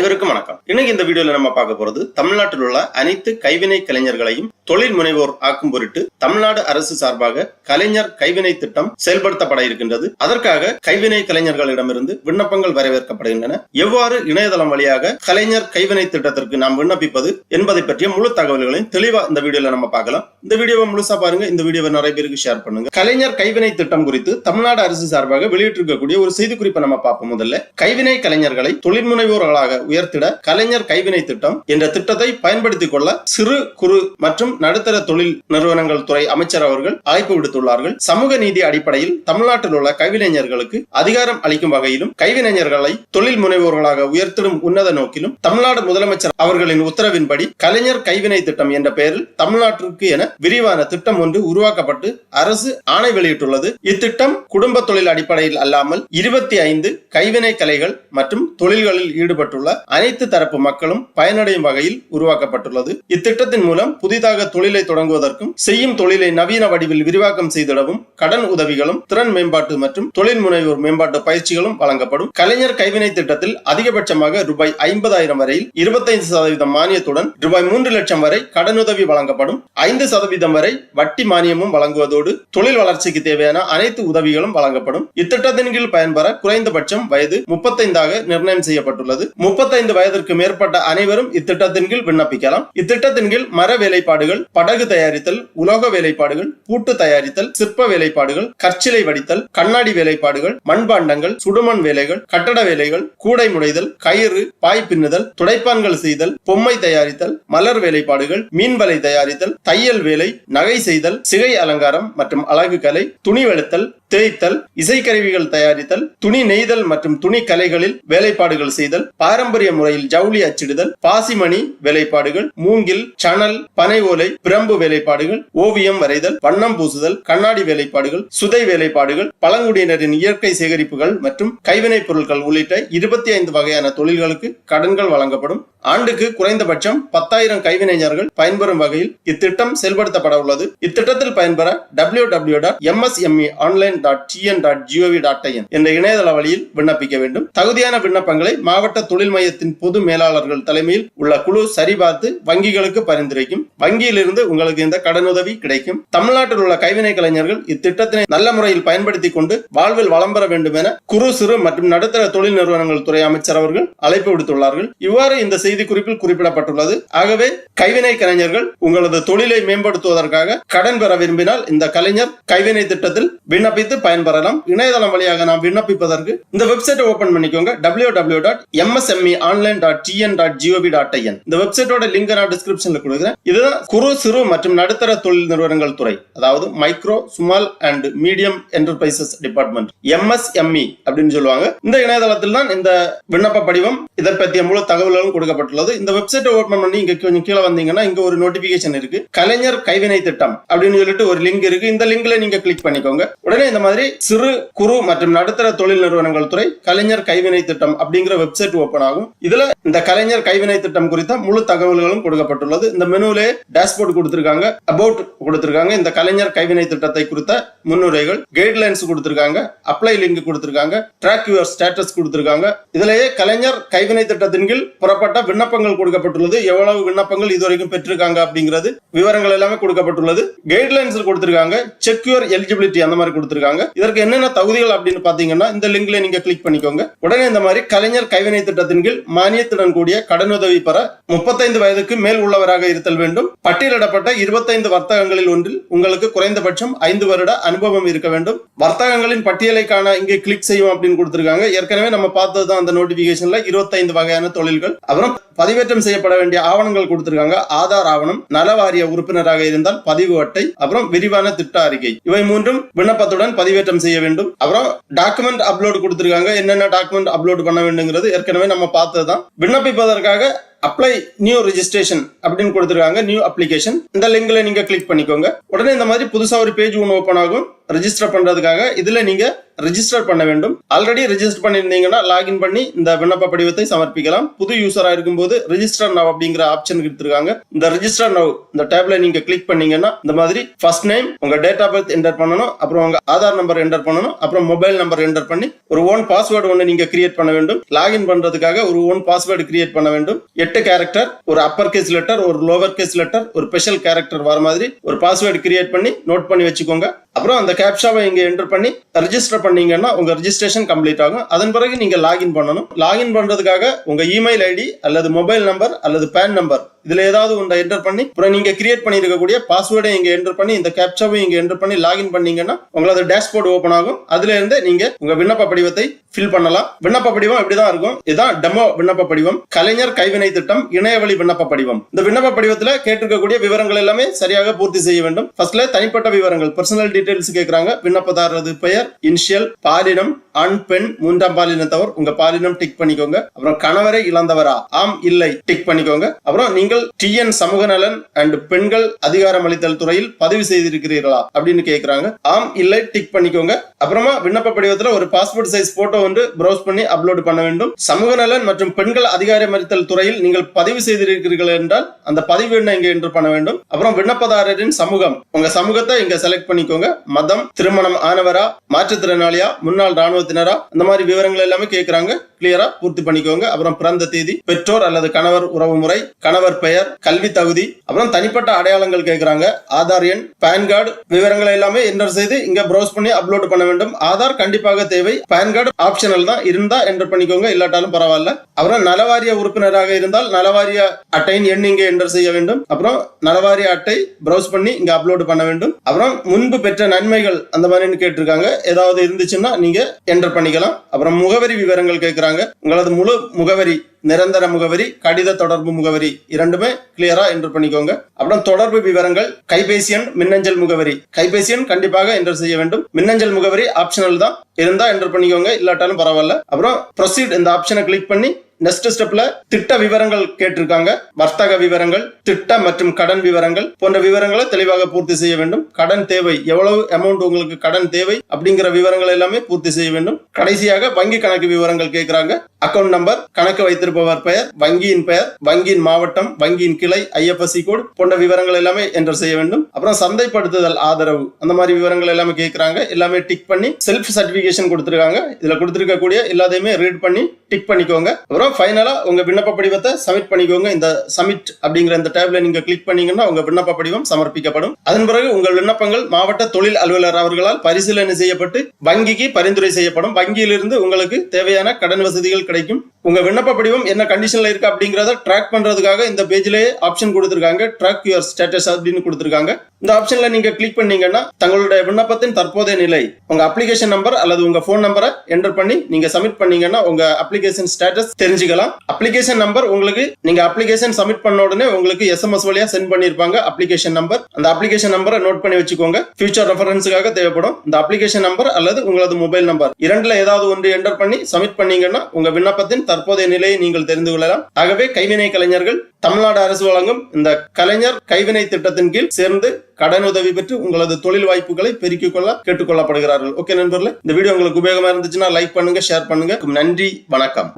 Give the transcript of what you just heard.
அனைவருக்கும் வணக்கம். இன்னைக்கு இந்த வீடியோல நம்ம பார்க்க போறது தமிழ்நாட்டில் உள்ள அனைத்து கைவினை கலைஞர்களையும் தொழில் முனைவோர் ஆக்கும் பொருட்டு தமிழ்நாடு அரசு சார்பாக கலைஞர் கைவினை திட்டம் செயல்படுத்தப்பட இருக்கின்றது. அதற்காக கைவினை கலைஞர்களிடமிருந்து விண்ணப்பங்கள் வரவேற்கப்படுகின்றன. எவ்வாறு இணையதளம் வழியாக கலைஞர் கைவினை திட்டத்திற்கு நாம் விண்ணப்பிப்பது என்பதை பற்றிய முழு தகவல்களையும் தெளிவா இந்த வீடியோல நம்ம பார்க்கலாம். இந்த வீடியோவை முழுசா பாருங்க. இந்த வீடியோவை நிறைய பேருக்கு ஷேர் பண்ணுங்க. கலைஞர் கைவினை திட்டம் குறித்து தமிழ்நாடு அரசு சார்பாக வெளியிட்டிருக்கக்கூடிய ஒரு செய்தி குறிப்பை நம்ம பார்ப்போம் முதல்ல. கைவினை கலைஞர்களை தொழில் முனைவோர்களாக உயர்த்திட கலைஞர் கைவினை திட்டம் என்ற திட்டத்தை பயன்படுத்திக் கொள்ள சிறு குறு மற்றும் நடுத்தர தொழில் நிறுவனங்கள் துறை அமைச்சர் அவர்கள் அழைப்பு விடுத்துள்ளார்கள். சமூக நீதி அடிப்படையில் தமிழ்நாட்டில் உள்ள கைவினைஞர்களுக்கு அதிகாரம் அளிக்கும் வகையிலும் கைவினைஞர்களை தொழில் முனைவோர்களாக உயர்த்திடும் உன்னத நோக்கிலும் தமிழ்நாடு முதலமைச்சர் அவர்களின் உத்தரவின்படி கலைஞர் கைவினை திட்டம் என்ற பெயரில் தமிழ்நாட்டிற்கு என விரிவான திட்டம் ஒன்று உருவாக்கப்பட்டு அரசு ஆணை வெளியிட்டுள்ளது. இத்திட்டம் குடும்ப தொழில் அடிப்படையில் அல்லாமல் இருபத்தி ஐந்து கைவினை கலைகள் மற்றும் தொழில்களில் ஈடுபட்டுள்ள அனைத்து தரப்பு மக்களும் பயனடையும் வகையில் உருவாக்கப்பட்டுள்ளது. இத்திட்டத்தின் மூலம் புதிதாக தொழிலை தொடங்குவதற்கும் செய்யும் தொழிலை நவீன வடிவில் விரிவாக்கம் செய்திடவும் கடன் உதவிகளும் திறன் மேம்பாட்டு மற்றும் தொழில் முனைவோர் மேம்பாட்டு பயிற்சிகளும் வழங்கப்படும். கலைஞர் கைவினை திட்டத்தில் அதிகபட்சமாக ரூபாய் ஐம்பதாயிரம் வரையில் இருபத்தைந்து சதவீதம் மானியத்துடன் ரூபாய் மூன்று லட்சம் வரை கடனுதவி வழங்கப்படும். ஐந்து சதவீதம் வரை வட்டி மானியமும் வழங்குவதோடு தொழில் வளர்ச்சிக்கு தேவையான அனைத்து உதவிகளும் வழங்கப்படும். இத்திட்டத்தின் கீழ் பயன்பெற குறைந்தபட்சம் வயது முப்பத்தைந்தாக நிர்ணயம் செய்யப்பட்டுள்ளது. முப்பத்தி முப்பத்தைந்து வயதிற்கு மேற்பட்ட அனைவரும் இத்திட்டத்தின் கீழ் விண்ணப்பிக்கலாம். இத்திட்டத்தின் கீழ் மர வேலைப்பாடுகள் படகு தயாரித்தல் உலோக வேலைப்பாடுகள் பூட்டு தயாரித்தல் சிற்ப வேலைப்பாடுகள் கற்சிலை வடித்தல் கண்ணாடி வேலைப்பாடுகள் மண்பாண்டங்கள் சுடுமண் வேலைகள் கட்டட வேலைகள் கூடை முடைதல் கயிறு பாய் பின்னுதல் துடைப்பான்கள் செய்தல் பொம்மை தயாரித்தல் மலர் வேலைப்பாடுகள் மீன்வலை தயாரித்தல் தையல் வேலை நகை செய்தல் சிகை அலங்காரம் மற்றும் அழகு கலை துணி வெளுத்தல் தேய்த்தல் இசைக்கருவிகள் தயாரித்தல் துணி நெய்தல் மற்றும் துணி கலைகளில் வேலைப்பாடுகள் செய்தல் பாரம்பரிய முறையில் ஜவுளி அச்சிடுதல் பாசிமணி வேலைப்பாடுகள் மூங்கில் சணல் பனை ஓலை பிரம்பு வேலைப்பாடுகள் ஓவியம் வரைதல் வண்ணம் பூசுதல் கண்ணாடி வேலைப்பாடுகள் சுதை வேலைப்பாடுகள் பழங்குடியினரின் இயற்கை சேகரிப்புகள் மற்றும் கைவினைப் பொருட்கள் உள்ளிட்ட இருபத்தி ஐந்து வகையான தொழில்களுக்கு கடன்கள் வழங்கப்படும். ஆண்டுக்கு குறைந்தபட்சம் பத்தாயிரம் கைவினைஞர்கள் பயன்பெறும் வகையில் இத்திட்டம் செயல்படுத்தப்பட உள்ளது. இத்திட்டத்தில் பயன்பெற W W dot MSME online dot TN dot GOV dot IN என்ற இணையதள வழியில் விண்ணப்பிக்க வேண்டும். தகுதியான விண்ணப்பங்களை மாவட்ட தொழில் மையத்தின் பொது மேலாளர்கள் தலைமையில் உள்ள குழு சரிபார்த்து வங்கிகளுக்கு பரிந்துரைக்கும். வங்கியிலிருந்து உங்களுக்கு இந்த கடனுதவி கிடைக்கும். தமிழ்நாட்டில் உள்ள கைவினை கலைஞர்கள் இத்திட்டத்தினை நல்ல முறையில் பயன்படுத்திக் கொண்டு வாழ்வில் வளம் பெற வேண்டும் என குறு சிறு மற்றும் நடுத்தர தொழில் நிறுவனங்கள் துறை அமைச்சர் அவர்கள் அழைப்பு விடுத்துள்ளார்கள். இவ்வாறு இந்த செய்தி குறிப்பில் குறிப்பிடப்பட்டுள்ளது. ஆகவே கைவினை கலைஞர்கள் உங்களது தொழிலை மேம்படுத்துவதற்காக கடன் பெற விரும்பினால் இந்த கலைஞர் கைவினை திட்டத்தில் விண்ணப்பித்து பயன்பெறலாம். இணையதளம் வழியாக நாம் விண்ணப்பிப்பதற்கு இந்த வெப்சைட்டை ஓபன் பண்ணிக்கோங்க. W W dot MSME online dot TN dot GOV dot IN இந்த வெப்சைட்டோட லிங்க் நான் டிஸ்கிரிப்ஷன்ல கொடுக்குறேன். இதுதான் குறு சிறு மற்றும் நடுத்தர தொழில் நிறுவனங்கள் துறை. அதாவது micro small and medium enterprises department MSME அப்படின்னு சொல்லுவாங்க. இந்த இணையதளத்தில் தான் இந்த விண்ணப்ப படிவம் இதை பற்றிய முழு தகவல்களும் கொடுக்கப்பட்டுள்ளது. இந்த வெப்சைட்டை ஓபன் பண்ணி இங்க கொஞ்சம் கீழே வந்தீங்கன்னா இங்க ஒரு நோட்டிபிகேஷன் இருக்கு. கலைஞர் கைவினை திட்டம் அப்படின்னு சொல்லிட்டு ஒரு லிங்க் இருக்கு. இந்த லிங்க்ல நீங்க கிளிக் பண்ணிக்கோங்க. உடனே இந்த மாதிரி சிறு குறு மற்றும் நடுத்தர தொழில் நிறுவனங்கள் துறை கலைஞர் கைவினை திட்டம் அப்படிங்கிற வெப்சைட் ஓபன் ஆகும். இதுல இந்த கலைஞர் கைவினை திட்டம் குறித்த முழு தகவல்களும் கொடுக்கப்பட்டுள்ளது. இந்த மெனுவிலே டேஷ்போர்ட் கொடுத்திருக்காங்க அபவுட் கொடுத்திருக்காங்க. இந்த கலைஞர் கைவினை திட்டத்தை குறித்த முன்னுரைகள் கைட்லைன்ஸ் கொடுத்திருக்காங்க அப்ளை லிங்க் கொடுத்திருக்காங்க ட்ராக் யுவர் ஸ்டேட்டஸ் கொடுத்திருக்காங்க. இதுலயே கலைஞர் கைவினை திட்டத்தின் கீழ் புறப்பட்ட விண்ணப்பங்கள் கொடுக்கப்பட்டுள்ளது. எவ்வளவு விண்ணப்பங்கள் இதுவரைக்கும் பெற்றிருக்காங்க அப்படிங்கிறது விவரங்கள் எல்லாமே கொடுக்கப்பட்டுள்ளது. கைட்லைன்ஸ் கொடுத்திருக்காங்க செக் யுவர் எலிஜிபிலிட்டி அந்த மாதிரி கொடுத்திருக்காங்க. இதற்கு என்னென்ன தகுதிகள் அப்படின்னு பாத்தீங்கன்னா இந்த லிங்க்ல நீங்க கிளிக் பண்ணிக்கோங்க. உடனே இந்த மாதிரி கலைஞர் கைவினை திட்டத்தின் கீழ் மானியத்துடன் கூடிய கடனுதவி பெற முப்பத்தைந்து வயதுக்கு மேல் உள்ளவராக இருத்தல் வேண்டும். பட்டியலிடப்பட்ட இருபத்தைந்து வர்த்தகங்களில் ஒன்றில் உங்களுக்கு குறைந்தபட்சம் ஐந்து வருட அனுபவம் இருக்க வேண்டும். வர்த்தகங்களின் பட்டியலை காண இங்கே கிளிக் செய்யும் அப்படின்னு கொடுத்திருக்காங்க. ஏற்கனவே நம்ம பார்த்ததுதான் அந்த நோட்டிபிகேஷன்ல இருபத்தைந்து வகையான தொழில்கள். அப்புறம் பதிவேற்றம் செய்யப்பட வேண்டிய ஆவணங்கள் கொடுத்திருக்காங்க. ஆதார் ஆவணம் நலவாரிய உறுப்பினராக இருந்தால் பதிவு அட்டை அப்புறம் விரிவான திட்ட அறிக்கை. இவை மூன்றும் விண்ணப்பத்துடன் பதிவேற்றம் செய்ய வேண்டும். அப்புறம் டாக்குமெண்ட் அப்லோடு கொடுத்திருக்காங்க. என்னென்ன டாக்குமெண்ட் அப்லோட் பண்ண வேண்டுங்கிறது ஏற்கனவே நம்ம பார்த்ததுதான். விண்ணப்பிப்பதற்காக அப்ளை நியூ ரிஜிஸ்ட்ரேஷன் அப்படின்னு கொடுத்துருக்காங்க. நியூ அப்ளிகேஷன் இந்த லிங்க்ல நீங்க கிளிக் பண்ணிக்கோங்க. உடனே இந்த மாதிரி புதுசா ஒரு பேஜ் ஒன்று ஓப்பன் ஆகும். ரெஜிஸ்டர் பண்ணுறதுக்காக இதில் நீங்கள் ரெஜிஸ்டர் பண்ண வேண்டும். ஆல்ரெடி ரெஜிஸ்டர் பண்ணியிருந்தீங்கன்னா லாகின் பண்ணி இந்த விண்ணப்ப படிவத்தை சமர்ப்பிக்கலாம். புது யூசராக இருக்கும்போது ரெஜிஸ்டர் நவ் அப்படிங்கிற ஆப்ஷன் கொடுத்துருக்காங்க. இந்த ரெஜிஸ்டர் நவ் இந்த டேப்ல நீங்கள் கிளிக் பண்ணீங்கன்னா இந்த மாதிரி ஃபர்ஸ்ட் நேம் உங்க டேட் ஆஃப் பர்த் என்டர் பண்ணணும் அப்புறம் உங்க ஆதார் நம்பர் என்டர் பண்ணணும் அப்புறம் மொபைல் நம்பர் என்டர் பண்ணி ஒரு ஓன் பாஸ்வேர்டு ஒன்று நீங்க கிரியேட் பண்ண வேண்டும். லாகின் பண்றதுக்காக ஒரு ஓன் பாஸ்வேர்டு கிரியேட் பண்ண வேண்டும். எட்டு கேரக்டர் ஒரு அப்பர் கேஸ் லெட்டர் ஒரு லோவர் கேஸ் லெட்டர் ஒரு ஸ்பெஷல் கேரக்டர் வர மாதிரி ஒரு பாஸ்வேர்டு கிரியேட் பண்ணி நோட் பண்ணி வச்சுக்கோங்க. அப்புறம் அந்த கேப்ஷாவை இங்க என்டர் பண்ணி ரெஜிஸ்டர் பண்ணீங்கன்னா உங்க ரெஜிஸ்ட்ரேஷன் கம்ப்ளீட் ஆகும். அதன் பிறகு நீங்க லாகின் பண்ணணும். லாகின் பண்றதுக்காக உங்க இமெயில் ஐடி அல்லது மொபைல் நம்பர் அல்லது பேன் நம்பர் இதுல ஏதாவது ஒன்றை என்டர் பண்ணி அப்புறம் நீங்க கிரியேட் பண்ணிருக்கக்கூடிய பாஸ்வேர்டை இங்க என்டர் பண்ணி இந்த கேப்சாவை இங்க என்டர் பண்ணி லாகின் பண்ணீங்கன்னா உங்களது டேஷ்போர்டு ஓபன் ஆகும். அதுல இருந்து நீங்க உங்க விண்ணப்ப படிவத்தை ஃபில் பண்ணலாம். விண்ணப்ப படிவம் இப்படிதான் இருக்கும்? இதுதான் டெமோ விண்ணப்ப படிவம் கலைஞர் கைவினை திட்டம் இணையவழி விண்ணப்ப படிவம். இந்த விண்ணப்ப படிவத்துல கேட்டிருக்கக்கூடிய விவரங்கள் எல்லாமே சரியாக பூர்த்தி செய்ய வேண்டும். ஃபர்ஸ்ட்ல தனிப்பட்ட விவரங்கள் பர்சனல் டீடைல்ஸ் கேட்கறாங்க விண்ணப்பதாரரது பெயர் இனிஷியல் பாலினம் ஆண் பெண் மூன்றாம் பாலினத்தவர் உங்க பாலினம் டிக் பண்ணிக்கோங்க. அப்புறம் கணவரை இழந்தவரா? ஆம் இல்லை டிக் பண்ணிக்கோங்க. அப்புறம் நீங்க நீங்கள் டிஎன் சமூக நலன் அண்ட் பெண்கள் அதிகாரம் அளித்தல் துறையில் பதிவு செய்திருக்கிறீர்களா அப்படின்னு கேட்கிறாங்க ஆம் இல்லை டிக் பண்ணிக்கோங்க. அப்புறமா விண்ணப்ப படிவத்தில் ஒரு பாஸ்போர்ட் சைஸ் போட்டோ வந்து ப்ரௌஸ் பண்ணி அப்லோடு பண்ண வேண்டும். சமூக நலன் மற்றும் பெண்கள் அதிகாரம் அளித்தல் துறையில் நீங்கள் பதிவு செய்திருக்கிறீர்கள் என்றால் அந்த பதிவு என்ன இங்க என்று பண்ண வேண்டும். அப்புறம் விண்ணப்பதாரரின் சமூகம். உங்க சமூகத்தை இங்க செலக்ட் பண்ணிக்கோங்க. மதம் திருமணம் ஆனவரா மாற்றுத்திறனாளியா முன்னாள் ராணுவத்தினரா இந்த மாதிரி விவரங்கள் எல்லாமே கேட்கிறாங்க கிளியரா பூர்த்தி பண்ணிக்கோங்க. அப்புறம் பிறந்த தேதி பெற்றோர் அல்லது கணவர் உறவு முறை கணவர் பெயர் கல்வி தகுதி. அப்புறம் தனிப்பட்ட அடையாளங்கள் கேக்குறாங்க. ஆதார் எண் பேன் கார்டு விவரங்களை எல்லாமே என்டர் செய்து இங்க ப்ரௌஸ் பண்ணி அப்லோட் பண்ண வேண்டும். ஆதார் கண்டிப்பாக தேவை. பேன் கார்டு ஆப்ஷனல் தான். இருந்தா என்டர் பண்ணிக்கோங்க. இல்லாட்டாலும் பரவாயில்ல. அப்புறம் நலவாரிய உறுப்பினராக இருந்தால் நலவாரிய அட்டையின் எண் இங்கே என்டர் செய்ய வேண்டும். அப்புறம் நலவாரிய அட்டை ப்ரௌஸ் பண்ணி இங்க அப்லோட் பண்ண வேண்டும். அப்புறம் முன்பு பெற்ற நன்மைகள் அந்த மாதிரி கேட்டிருக்காங்க. ஏதாவது இருந்துச்சுன்னா நீங்க என்டர் பண்ணிக்கலாம். அப்புறம் முகவரி விவரங்கள் கேட்கிறாங்க உங்களது முழு முகவரி நிரந்தர முகவரி கடித தொடர்பு முகவரி இரண்டுமே கிளியரா என்டர் பண்ணிக்கோங்க. அப்புறம் தொடர்பு விவரங்கள் கைபேசி எண் மின்னஞ்சல் முகவரி. கைபேசி எண் கண்டிப்பாக என்டர் செய்ய வேண்டும். மின்னஞ்சல் முகவரி ஆப்ஷனல் தான். இருந்தா என்டர் பண்ணிக்கோங்க. இல்லாட்டாலும் பரவாயில்ல. அப்புறம் ப்ரொசீட் இந்த ஆப்ஷனை கிளிக் பண்ணி நெக்ஸ்ட் ஸ்டெப்ல திட்ட விவரங்கள் கேட்டிருக்காங்க. வர்த்தக விவரங்கள் திட்ட மற்றும் கடன் விவரங்கள் போன்ற விவரங்களை தெளிவாக பூர்த்தி செய்ய வேண்டும். கடன் தேவை எவ்வளவு அமௌண்ட் உங்களுக்கு கடன் தேவை அப்படிங்கிற விவரங்கள் எல்லாமே பூர்த்தி செய்ய வேண்டும். கடைசியாக வங்கி கணக்கு விவரங்கள் கேட்கிறாங்க. அக்கவுண்ட் நம்பர் கணக்கு வைத்திருப்பவர் பெயர் வங்கியின் பெயர் வங்கியின் மாவட்டம் வங்கியின் கிளை ஐஎஃப்எஸ்சி கோட் போன்ற விவரங்கள் எல்லாமே என்டர் செய்ய வேண்டும். அப்புறம் சந்தைப்படுத்துதல் ஆதரவு அந்த மாதிரி விவரங்கள் எல்லாமே கேட்கிறாங்க. எல்லாமே டிக் பண்ணி செல்ஃப் சர்டிபிகேஷன் கொடுத்திருக்காங்க. இதுல கொடுத்திருக்கக்கூடிய எல்லாத்தையுமே ரீட் பண்ணி டிக் பண்ணிக்கோங்க. அப்புறம் ஃபைனலாக உங்கள் விண்ணப்ப படிவத்தை சப்மிட் பண்ணிக்கோங்க. இந்த சப்மிட் அப்படிங்கிற இந்த டேப்ல நீங்கள் கிளிக் பண்ணீங்கன்னா உங்கள் விண்ணப்ப படிவம் சமர்ப்பிக்கப்படும். அதன் பிறகு உங்கள் விண்ணப்பங்கள் மாவட்ட தொழில் அலுவலர் அவர்களால் பரிசீலனை செய்யப்பட்டு வங்கிக்கு பரிந்துரை செய்யப்படும். வங்கியிலிருந்து உங்களுக்கு தேவையான கடன் வசதிகள் கிடைக்கும். உங்கள் விண்ணப்ப படிவம் என்ன கண்டிஷனில் இருக்கு அப்படிங்கிறத ட்ராக் பண்ணுறதுக்காக இந்த பேஜ்லேயே ஆப்ஷன் கொடுத்துருக்காங்க. ட்ராக் யுவர் ஸ்டேட்டஸ் அப்படின்னு கொடுத்துருக்காங்க. இந்த ஆப்ஷனில் நீங்கள் கிளிக் பண்ணீங்கன்னா தங்களுடைய விண்ணப்பத்தின் தற்போதைய நிலை உங்கள் அப்ளிகேஷன் நம்பர் அல்லது உங்கள் ஃபோன் நம்பரை என்டர் பண்ணி நீங்கள் சப்மிட் பண்ணீங்கன்னா உங்கள் அப்ளிகேஷன் ஸ்டேட்டஸ் தெரிஞ்சு தெரிஞ்சுக்கலாம். அப்ளிகேஷன் நம்பர் உங்களுக்கு நீங்க அப்ளிகேஷன் சப்மிட் பண்ண உடனே உங்களுக்கு எஸ்எம்எஸ் வழியா சென்ட் பண்ணிருப்பாங்க அப்ளிகேஷன் நம்பர் அந்த அப்ளிகேஷன் நம்பரை நோட் பண்ணி வச்சுக்கோங்க. ஃபியூச்சர் ரெஃபரன்ஸுக்காக தேவைப்படும். இந்த அப்ளிகேஷன் நம்பர் அல்லது உங்களது மொபைல் நம்பர் இரண்டுல ஏதாவது ஒன்று என்டர் பண்ணி சப்மிட் பண்ணீங்கன்னா உங்க விண்ணப்பத்தின் தற்போதைய நிலையை நீங்கள் தெரிந்து கொள்ளலாம். ஆகவே கைவினை கலைஞர்கள் தமிழ்நாடு அரசு வழங்கும் இந்த கலைஞர் கைவினை திட்டத்தின் கீழ் சேர்ந்து கடன் உதவி பெற்று உங்களது தொழில் வாய்ப்புகளை பெருக்கிக் கொள்ள கேட்டுக்கொள்ளப்படுகிறார்கள். ஓகே நண்பர்களே இந்த வீடியோ உங்களுக்கு உபயோகமா இருந்துச்சுன்னா லைக் பண்ணுங்க ஷேர் பண்ணுங்க. நன்றி வணக்கம்.